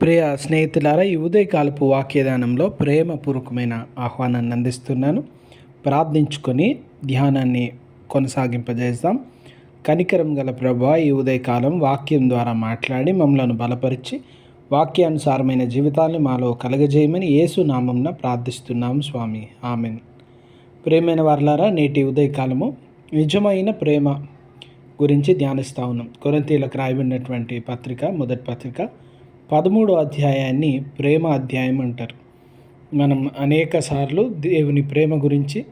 ప్రియ స్నేహితులారా ఈ ఉదయకాలపు వాక్యదానంలో ప్రేమపూర్వకమైన ఆహ్వానాన్ని అందిస్తున్నాను. ప్రార్థించుకొని ధ్యానాన్ని కొనసాగింపజేస్తాం. కనికరం గల ప్రభా ఈ ఉదయకాలం వాక్యం ద్వారా మాట్లాడి మమ్మలను బలపరిచి వాక్యానుసారమైన జీవితాన్ని మాలో కలగజేయమని యేసు నామంన ప్రార్థిస్తున్నాం స్వామి. ఆమెన్. ప్రేమైన వారలారా నేటి ఉదయకాలము నిజమైన ప్రేమ గురించి ధ్యానిస్తూ ఉన్నాం. కొరంతీలకు రాయబడినటువంటి పత్రిక మొదటి పత్రిక పదమూడో అధ్యాయాన్ని ప్రేమ అధ్యాయం అంటారు. మనం అనేక సార్లు దేవుని ప్రేమ గురించి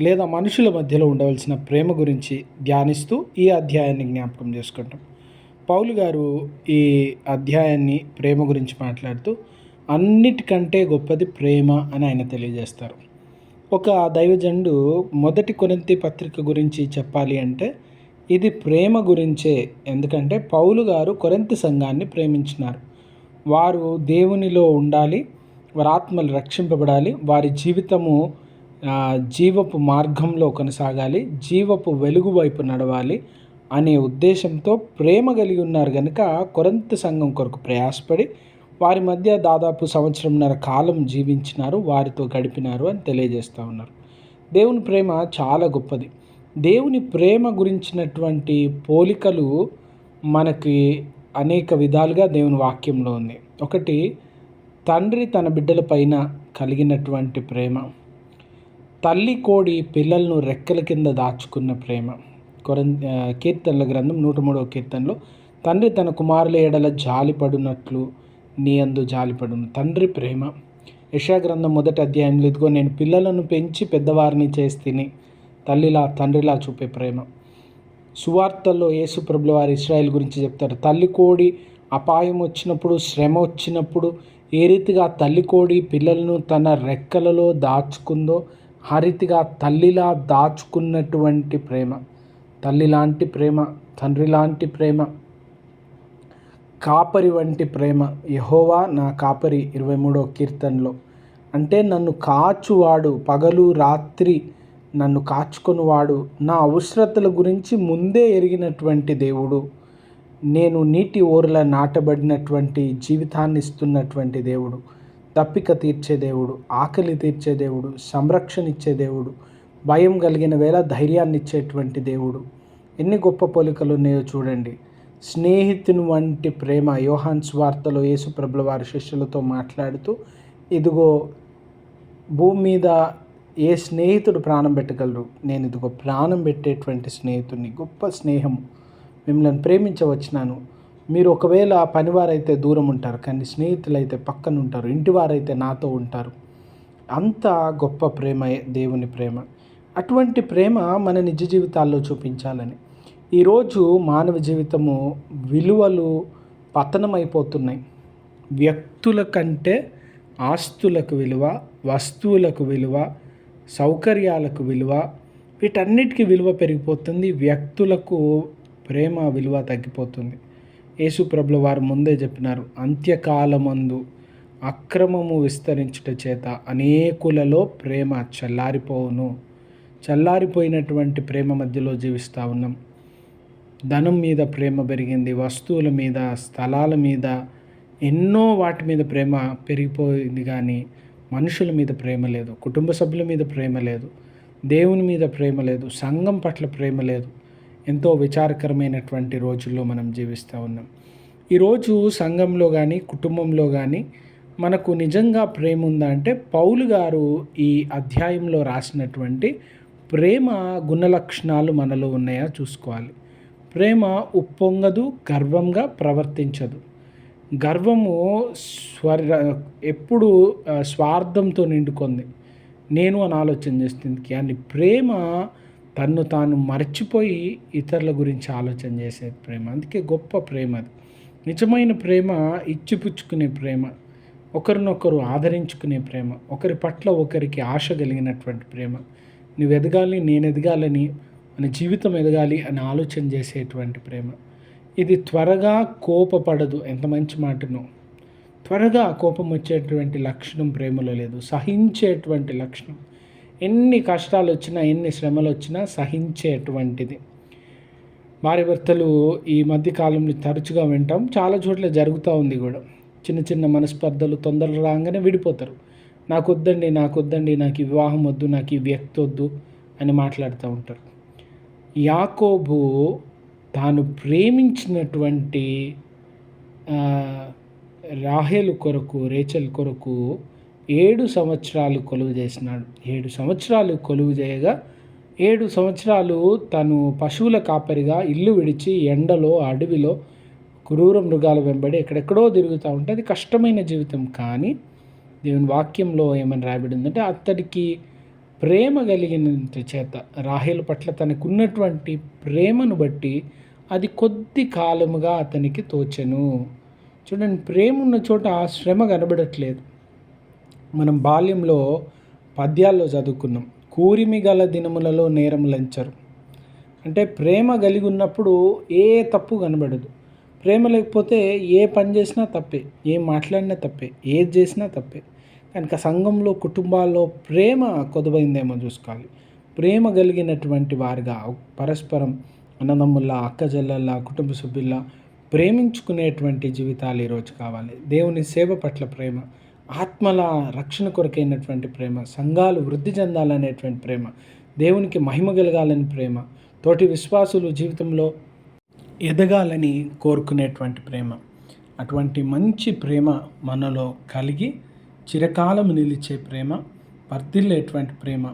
లేదా మనుషుల మధ్యలో ఉండవలసిన ప్రేమ గురించి ధ్యానిస్తూ ఈ అధ్యాయాన్ని జ్ఞాపకం చేసుకుంటాం. పౌలు గారు ఈ అధ్యాయాన్ని ప్రేమ గురించి మాట్లాడుతూ అన్నిటికంటే గొప్పది ప్రేమ అని ఆయన తెలియజేస్తారు. ఒక దైవజండు మొదటి కొనంతి పత్రిక గురించి చెప్పాలి అంటే ఇది ప్రేమ గురించే. ఎందుకంటే పౌలు గారు కొరంతి సంఘాన్ని ప్రేమించినారు. వారు దేవునిలో ఉండాలి వారి ఆత్మలు రక్షింపబడాలి వారి జీవితము జీవపు మార్గంలో కొనసాగాలి జీవపు వెలుగు వైపు నడవాలి అనే ఉద్దేశంతో ప్రేమ కలిగి ఉన్నారు కనుక కొరంత సంఘం కొరకు ప్రయాసపడి వారి మధ్య దాదాపు సంవత్సరంన్నర కాలం జీవించినారు వారితో గడిపినారు అని తెలియజేస్తూ ఉన్నారు. దేవుని ప్రేమ చాలా గొప్పది. దేవుని ప్రేమ గురించినటువంటి పోలికలు మనకి అనేక విధాలుగా దేవుని వాక్యంలో ఉంది. ఒకటి తండ్రి తన బిడ్డల పైన కలిగినటువంటి ప్రేమ. తల్లి కోడి పిల్లలను రెక్కల కింద దాచుకున్న ప్రేమ. కొరం కీర్తనల గ్రంథం నూట మూడవ కీర్తనలో తండ్రి తన కుమారుల ఏడల జాలిపడినట్లు నీ అందు జాలిపడును. తండ్రి ప్రేమ. యశాగ్రంథం మొదటి అధ్యాయంలో ఇదిగో నేను పిల్లలను పెంచి పెద్దవారిని చేస్తేని తల్లిలా తండ్రిలా చూపే ప్రేమ. సువార్తల్లో యేసుప్రభుల వారి ఇస్రాయల్ గురించి చెప్తారు. తల్లి కోడి అపాయం వచ్చినప్పుడు శ్రమ వచ్చినప్పుడు ఏ రీతిగా తల్లి కోడి పిల్లలను తన రెక్కలలో దాచుకుందో ఆ రీతిగా తల్లిలా దాచుకున్నటువంటి ప్రేమ తల్లి లాంటి ప్రేమ తండ్రి లాంటి ప్రేమ కాపరి వంటి ప్రేమ యహోవా నా కాపరి. ఇరవై మూడో కీర్తనలో అంటే నన్ను కాచువాడు పగలు రాత్రి నన్ను కాచుకొనివాడు. నా అవసరతల గురించి ముందే ఎరిగినటువంటి దేవుడు. నేను నీటి ఓరల నాటబడినటువంటి జీవితాన్ని ఇస్తున్నటువంటి దేవుడు. తప్పిక తీర్చే దేవుడు ఆకలి తీర్చే దేవుడు సంరక్షణ ఇచ్చే దేవుడు భయం కలిగిన వేళ ధైర్యాన్ని ఇచ్చేటువంటి దేవుడు. ఎన్ని గొప్ప పోలికలు ఉన్నాయో చూడండి. స్నేహితుని వంటి ప్రేమ యోహాన్ స్వార్తలో యేసుప్రభుల వారి శిష్యులతో మాట్లాడుతూ ఇదిగో భూమి మీద ఏ స్నేహితుడు ప్రాణం పెట్టగలరు నేను ఇదిగో ప్రాణం పెట్టేటువంటి స్నేహితుడిని గొప్ప స్నేహం మిమ్మల్ని ప్రేమించవచ్చినాను. మీరు ఒకవేళ పనివారైతే దూరం ఉంటారు కానీ స్నేహితులైతే పక్కన ఉంటారు ఇంటివారైతే నాతో ఉంటారు. అంత గొప్ప ప్రేమ దేవుని ప్రేమ. అటువంటి ప్రేమ మన నిజ జీవితాల్లో చూపించాలని. ఈరోజు మానవ జీవితము విలువలు పతనమైపోతున్నాయి. వ్యక్తుల కంటే ఆస్తులకు విలువ వస్తువులకు విలువ సౌకర్యాలకు విలువ వీటన్నిటికీ విలువ పెరిగిపోతుంది. వ్యక్తులకు ప్రేమ విలువ తగ్గిపోతుంది. యేసుప్రభుల వారు ముందే చెప్పినారు అంత్యకాలమందు అక్రమము విస్తరించుట చేత అనేకులలో ప్రేమ చల్లారిపోవును. చల్లారిపోయినటువంటి ప్రేమ మధ్యలో జీవిస్తూ ఉన్నాం. ధనం మీద ప్రేమ పెరిగింది వస్తువుల మీద స్థలాల మీద ఎన్నో వాటి మీద ప్రేమ పెరిగిపోయింది కానీ మనుషుల మీద ప్రేమ లేదు కుటుంబ సభ్యుల మీద ప్రేమ లేదు దేవుని మీద ప్రేమ లేదు సంఘం పట్ల ప్రేమ లేదు. ఎంతో విచారకరమైనటువంటి రోజుల్లో మనం జీవిస్తూ ఉన్నాం. ఈరోజు సంఘంలో కానీ కుటుంబంలో కానీ మనకు నిజంగా ప్రేమ ఉందా అంటే పౌలు గారు ఈ అధ్యాయంలో రాసినటువంటి ప్రేమ గుణలక్షణాలు మనలో ఉన్నాయా చూసుకోవాలి. ప్రేమ ఉప్పొంగదు గర్వంగా ప్రవర్తించదు. గర్వము స్వర్ ఎప్పుడు స్వార్థంతో నిండుకుంది. నేను అని ఆలోచన చేస్తుంది కానీ ప్రేమ తన్ను తాను మర్చిపోయి ఇతరుల గురించి ఆలోచన చేసేది ప్రేమ. అందుకే గొప్ప ప్రేమ అది. నిజమైన ప్రేమ ఇచ్చిపుచ్చుకునే ప్రేమ ఒకరినొకరు ఆదరించుకునే ప్రేమ ఒకరి పట్ల ఒకరికి ఆశ కలిగినటువంటి ప్రేమ. నువ్వు ఎదగాలి నేను ఎదగాలని మన జీవితం ఎదగాలి అని ఆలోచన చేసేటువంటి ప్రేమ. ఇది త్వరగా కోపపడదు. ఎంత మంచి మాటను. త్వరగా కోపం వచ్చేటువంటి లక్షణం ప్రేమలో లేదు. సహించేటువంటి లక్షణం. ఎన్ని కష్టాలు వచ్చినా ఎన్ని శ్రమలు వచ్చినా సహించేటువంటిది. భార్య భర్తలు ఈ మధ్య కాలంలో తరచుగా వింటాం. చాలా చోట్ల జరుగుతూ ఉంది కూడా. చిన్న చిన్న మనస్పర్ధలు తొందరలు రాగానే విడిపోతారు. నాకు వద్దండి నాకు వద్దండి నాకు ఈ వివాహం వద్దు నాకు ఈ వ్యక్తి వద్దు అని మాట్లాడుతూ ఉంటారు. యాకోబు తాను ప్రేమించినటువంటి ఆ, రాహేలు కొరకు రేచల్ కొరకు ఏడు సంవత్సరాలు కొలువు చేసినాడు. ఏడు సంవత్సరాలు కొలువు చేయగా ఏడు సంవత్సరాలు తను పశువుల కాపరిగా ఇల్లు విడిచి ఎండలో అడవిలో క్రూర మృగాల వెంబడి ఎక్కడెక్కడో తిరుగుతూ ఉంటే అది కష్టమైన జీవితం. కానీ దేవుని వాక్యంలో ఏమని రాబడి ఉందంటే అతడికి ప్రేమ కలిగినంత చేత రాహేలు పట్ల తనకున్నటువంటి ప్రేమను బట్టి అది కొద్ది కాలముగా అతనికి తోచెను. చూడండి ప్రేమ ఉన్న చోట శ్రమ కనబడట్లేదు. మనం బాల్యంలో పద్యాల్లో చదువుకున్నాం కూరిమి గల దినములలో నేరం లంచరు. అంటే ప్రేమ కలిగి ఉన్నప్పుడు ఏ తప్పు కనబడదు. ప్రేమ లేకపోతే ఏ పని చేసినా తప్పే ఏం మాట్లాడినా తప్పే ఏది చేసినా తప్పే. కనుక సంఘంలో కుటుంబాల్లో ప్రేమ కొదవైందేమో చూసుకోవాలి. ప్రేమ కలిగినటువంటి వారిగా పరస్పరం అన్నదమ్ముల్లా అక్కజల్లల్లా కుటుంబ సభ్యుల్లా ప్రేమించుకునేటువంటి జీవితాలు ఈరోజు కావాలి. దేవుని సేవ పట్ల ప్రేమ ఆత్మల రక్షణ కొరకైనటువంటి ప్రేమ సంఘాలు వృద్ధి చెందాలనేటువంటి ప్రేమ దేవునికి మహిమ కలగాలని ప్రేమ తోటి విశ్వాసులు జీవితంలో ఎదగాలని కోరుకునేటువంటి ప్రేమ అటువంటి మంచి ప్రేమ మనలో కలిగి చిరకాలం నిలిచే ప్రేమ వర్ధిల్లేటువంటి ప్రేమ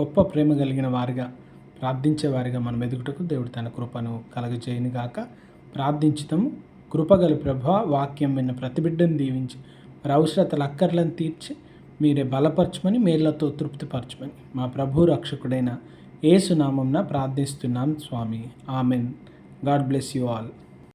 గొప్ప ప్రేమ కలిగిన వారిగా ప్రార్థించే వారిగా మనం ఎదుగుటకు దేవుడు తన కృపను కలగజేయను గాక. ప్రార్థించుతాము కృపగల ప్రభ వాక్యం విన్న ప్రతిబిడ్డను దీవించి మరి అవసరతల అక్కర్లను తీర్చి మీరే బలపరచమని మేళ్ళతో తృప్తిపరచమని మా ప్రభు రక్షకుడైన ఏసునామంన ప్రార్థిస్తున్నాం స్వామి. Amen. God bless you all.